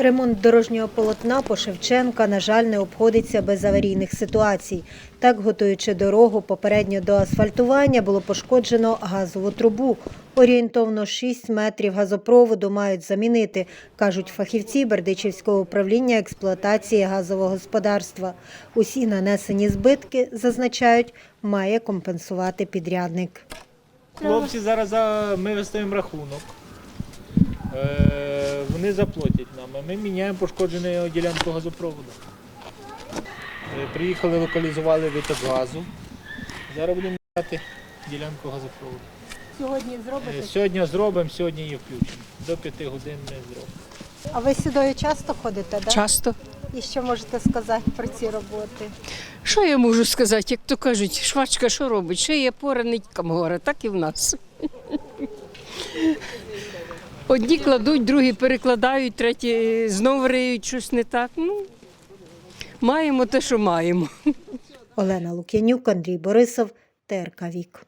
Ремонт дорожнього полотна по Шевченка, на жаль, не обходиться без аварійних ситуацій. Так, готуючи дорогу попередньо до асфальтування, було пошкоджено газову трубу. Орієнтовно 6 метрів газопроводу мають замінити, кажуть фахівці Бердичівського управління експлуатації газового господарства. Усі нанесені збитки, зазначають, має компенсувати підрядник. Хлопці зараз ми виставимо рахунок. Е, Вони заплатять а ми міняємо пошкоджену ділянку газопроводу. Е, Приїхали, локалізували виток газу. Зараз будемо міняти ділянку газопроводу. Сьогодні Е, зробите? Сьогодні зробимо, сьогодні її включимо. До п'яти годин ми зробимо. А ви сюди часто ходите, так? Часто. І що можете сказати про ці роботи? Що я можу сказати? Як то кажуть, швачка що робить? Шиє пора ниткам горе, так і в нас. Одні кладуть, другі перекладають, треті знову риють щось не так. Ну, маємо те, що маємо. Олена Лук'янюк, Андрій Борисов, ТРК Вік.